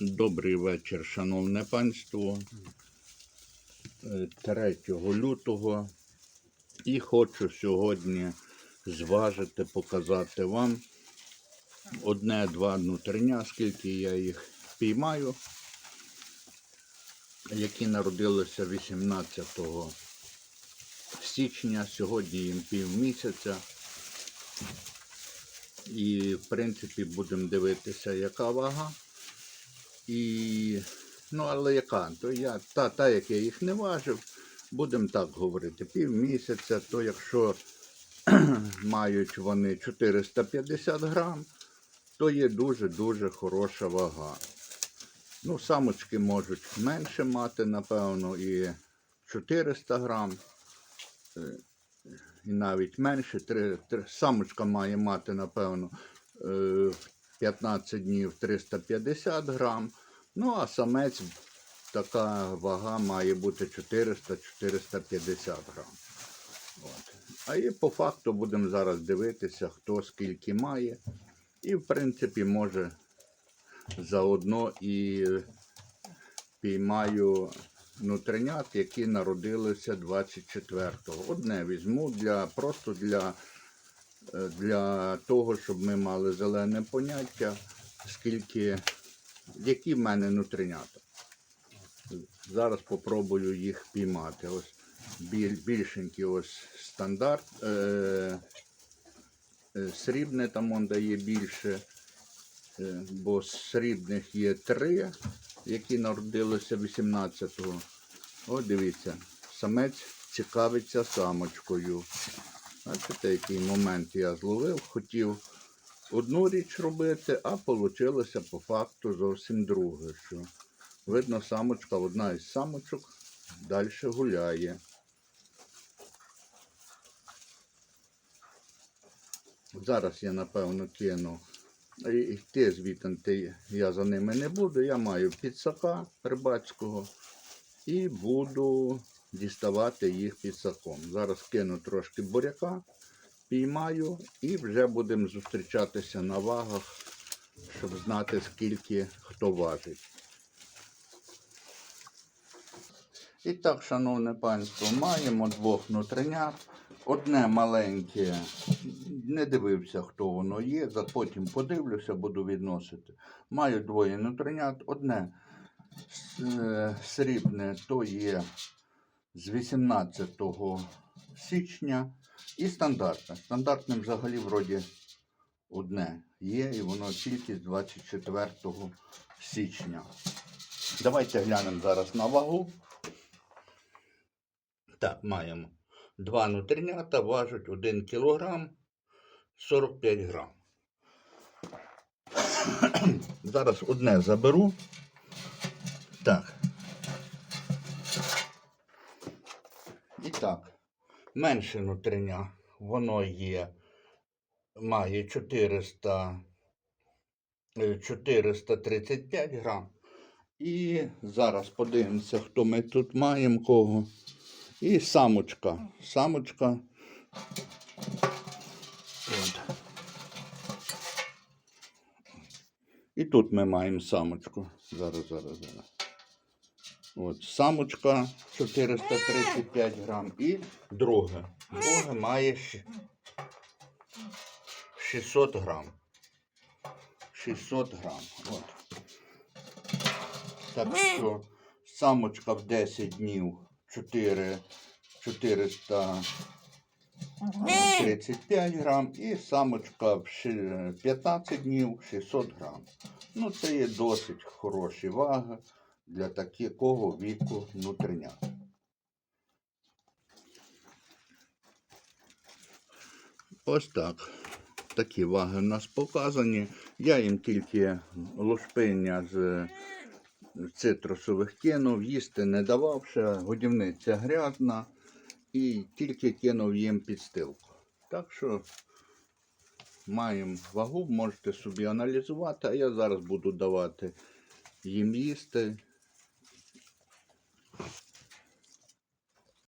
Добрий вечір, шановне панство. Е, 3 лютого. І хочу сьогодні зважити, показати вам одне-два нутрення, скільки я їх піймаю, які народилися 18 січня. Сьогодні їм півмісяця. І, в принципі, будемо дивитися, яка вага. І, ну, але яка? То я, та, та, як я їх не важив, будемо так говорити, півмісяця, то якщо мають вони 450 грам, то є дуже-дуже хороша вага. Ну, самочки можуть менше мати, напевно, і 400 грам, е, і навіть менше. Три, три, самочка має мати, напевно, е, 15 днів 350 грам. Ну, а самець така вага має бути 400-450 грам. От. А і по факту будемо зараз дивитися, хто скільки має. І, в принципі, може заодно і піймаю нутринят, які народилися 24-го. Одне візьму для, просто для для того, щоб ми мали зелене поняття, скільки, які в мене нутринята. Зараз попробую їх піймати. Ось біль, ось стандарт. Е, е, срібне там он дає більше, е, бо срібних є три, які народилися 18-го. О, дивіться, самець цікавиться самочкою. Бачите, який момент я зловив, хотів одну річ робити, а вийшло по факту зовсім друге. Що видно, самочка, одна із самочок далі гуляє. Зараз я напевно кину. І Йти звідти я за ними не буду. Я маю підсака рибацького і буду діставати їх підсаком. Зараз кину трошки буряка, піймаю і вже будемо зустрічатися на вагах, щоб знати, скільки хто важить. І так, шановне панство, маємо двох нутринят. Одне маленьке, не дивився, хто воно є, потім подивлюся, буду відносити. Маю двоє нутринят. Одне е, срібне, то є з 18 січня і стандартне. Стандартне взагалі вроді одне є, і воно тільки з 24 січня. Давайте глянемо зараз на вагу. Так, маємо. Два нутринята важать 1 кг 45 грам. Зараз одне заберу. Так. І так, менше нутриня, воно є, має 400, е, 435 грам. І зараз подивимося, хто ми тут маємо кого. І самочка. Самочка. От. І тут ми маємо самочку. Зараз, зараз, зараз. От, самочка 435 грам. І друге. Друге має щ- 600 грам. 600 грам. От. Так що самочка в 10 днів 4, 435 грам і самочка в ши- 15 днів 600 грам. Ну, це є досить хороші ваги для такого віку нутринят. Ось так. Такі ваги в нас показані. Я їм тільки лушпиння з цитрусових кинув, їсти не давав, ще годівниця грязна і тільки кинув їм підстилку. Так що маємо вагу, можете собі аналізувати, а я зараз буду давати їм їсти